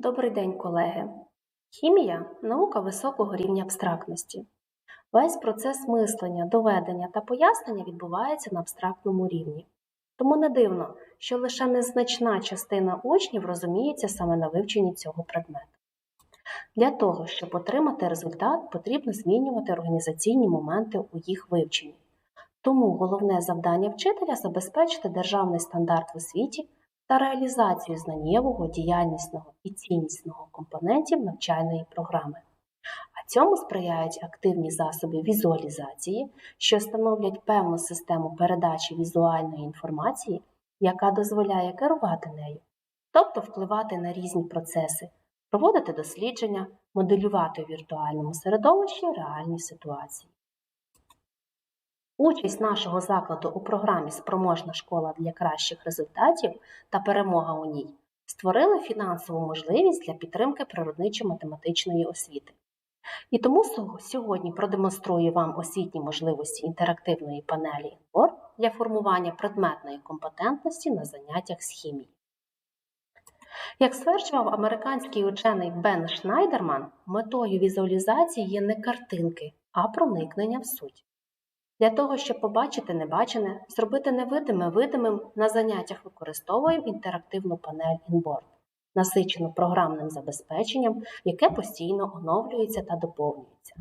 Добрий день, колеги! Хімія наука високого рівня абстрактності. Весь процес мислення, доведення та пояснення відбувається на абстрактному рівні. Тому не дивно, що лише незначна частина учнів розуміється саме на вивченні цього предмету. Для того, щоб отримати результат, потрібно змінювати організаційні моменти у їх вивченні. Тому головне завдання вчителя забезпечити державний стандарт в освіті та реалізацію знаннєвого, діяльнісного і ціннісного компонентів навчальної програми. А цьому сприяють активні засоби візуалізації, що становлять певну систему передачі візуальної інформації, яка дозволяє керувати нею, тобто впливати на різні процеси, проводити дослідження, моделювати у віртуальному середовищі реальні ситуації. Участь нашого закладу у програмі Спроможна школа для кращих результатів та перемога у ній створили фінансову можливість для підтримки природничо-математичної освіти. І тому сьогодні продемонструю вам освітні можливості інтерактивної панелі ІНБОР для формування предметної компетентності на заняттях з хімії. Як стверджував американський учений Бен Шнайдерман, метою візуалізації є не картинки, а проникнення в суть. Для того, щоб побачити небачене, зробити невидиме видимим, на заняттях використовуємо інтерактивну панель Inboard, насичену програмним забезпеченням, яке постійно оновлюється та доповнюється.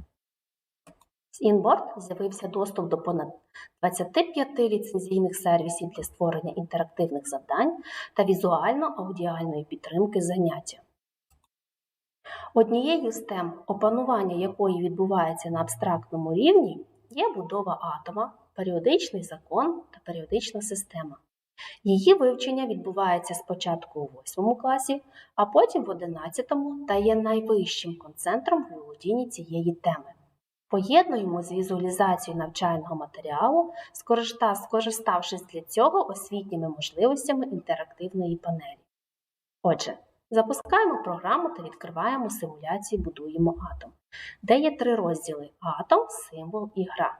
З Inboard з'явився доступ до понад 25 ліцензійних сервісів для створення інтерактивних завдань та візуально-аудіальної підтримки заняття. Однією з тем, опанування якої відбувається на абстрактному рівні, є будова атома, періодичний закон та періодична система. Її вивчення відбувається спочатку у 8 класі, а потім в 11 та є найвищим концентром в володінні цієї теми. Поєднуємо з візуалізацією навчального матеріалу, скориставшись для цього освітніми можливостями інтерактивної панелі. Отже, запускаємо програму та відкриваємо симуляцію Будуємо атом де є три розділи атом, символ і гра.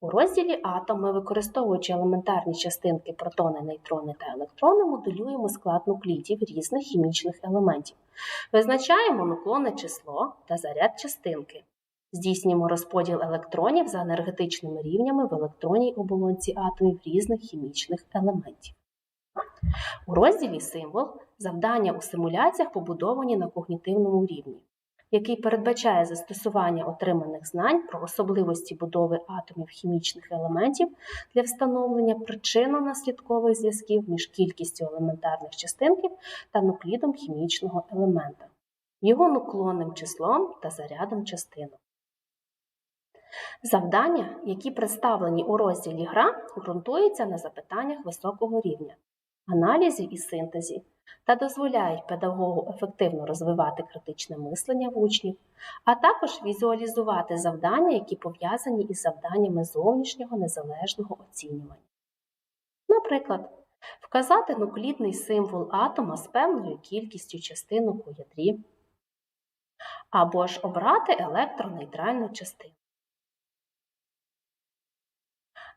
У розділі атом ми, використовуючи елементарні частинки протони, нейтрони та електрони, моделюємо склад нуклідів різних хімічних елементів. Визначаємо нуклонне число та заряд частинки. Здійснюємо розподіл електронів за енергетичними рівнями в електронній оболонці атомів різних хімічних елементів. У розділі символ завдання у симуляціях побудовані на когнітивному рівні який передбачає застосування отриманих знань про особливості будови атомів хімічних елементів для встановлення причинно-наслідкових зв'язків між кількістю елементарних частинків та нуклідом хімічного елемента, його нуклонним числом та зарядом частинок. Завдання, які представлені у розділі гра, ґрунтуються на запитаннях високого рівня, аналізі і синтезі, та дозволяють педагогу ефективно розвивати критичне мислення в учнів, а також візуалізувати завдання, які пов'язані із завданнями зовнішнього незалежного оцінювання. Наприклад, вказати нуклідний символ атома з певною кількістю частинок у ядрі, або ж обрати електронейтральну частину.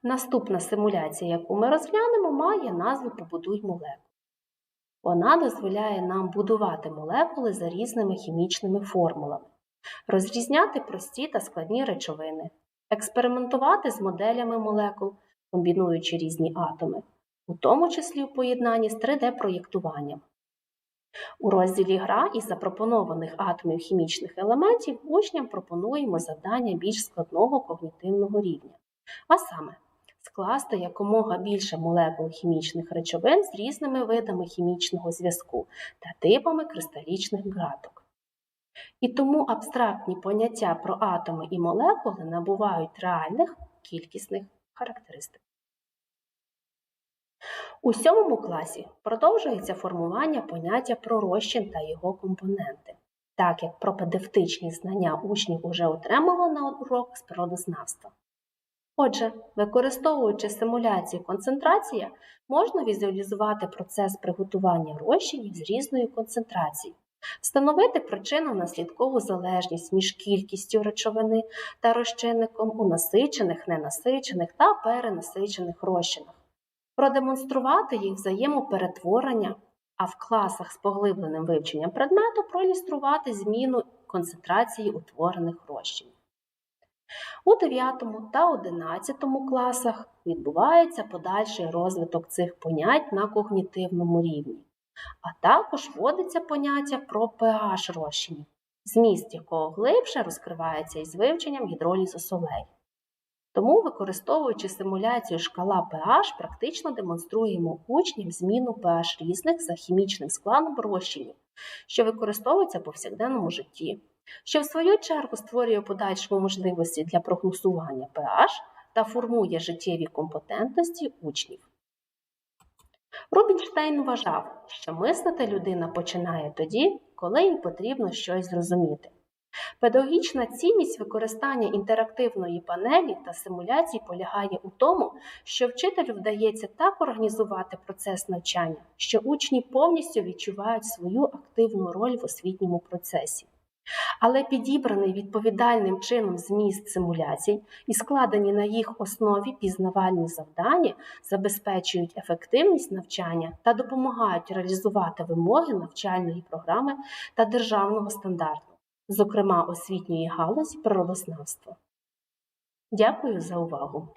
Наступна симуляція, яку ми розглянемо, має назву Побудуй молекулу. Вона дозволяє нам будувати молекули за різними хімічними формулами, розрізняти прості та складні речовини, експериментувати з моделями молекул, комбінуючи різні атоми, у тому числі в поєднанні з 3D-проєктуванням. У розділі Гра із запропонованих атомів хімічних елементів учням пропонуємо завдання більш складного когнітивного рівня, а саме скласти якомога більше молекул хімічних речовин з різними видами хімічного зв'язку та типами кристалічних градок. І тому абстрактні поняття про атоми і молекули набувають реальних кількісних характеристик. У сьомому класі продовжується формування поняття про розчин та його компоненти, так як пропедевтичні знання учнів уже отримали на уроках з природознавства. Отже, використовуючи симуляцію концентрація, можна візуалізувати процес приготування розчинів з різною концентрацією, встановити причинно-наслідкову залежність між кількістю речовини та розчинником у насичених, ненасичених та перенасичених розчинах, продемонструвати їх взаємоперетворення, а в класах з поглибленим вивченням предмету проілюструвати зміну концентрації утворених розчинів. У 9 та 11 класах відбувається подальший розвиток цих понять на когнітивному рівні, а також вводиться поняття про pH розчинів, зміст якого глибше розкривається із вивченням гідролізу солей. Тому, використовуючи симуляцію шкала pH, практично демонструємо учням зміну pH різних за хімічним складом розчинів, що використовуються в повсякденному житті, що в свою чергу створює подальшому можливості для прогнозування pH та формує життєві компетентності учнів. Рубінштейн вважав, що мислити людина починає тоді, коли їй потрібно щось зрозуміти. Педагогічна цінність використання інтерактивної панелі та симуляцій полягає у тому, що вчителю вдається так організувати процес навчання, що учні повністю відчувають свою активну роль в освітньому процесі. Але підібраний відповідальним чином зміст симуляцій і складені на їх основі пізнавальні завдання забезпечують ефективність навчання та допомагають реалізувати вимоги навчальної програми та державного стандарту зокрема освітньої галузі природознавства. Дякую за увагу!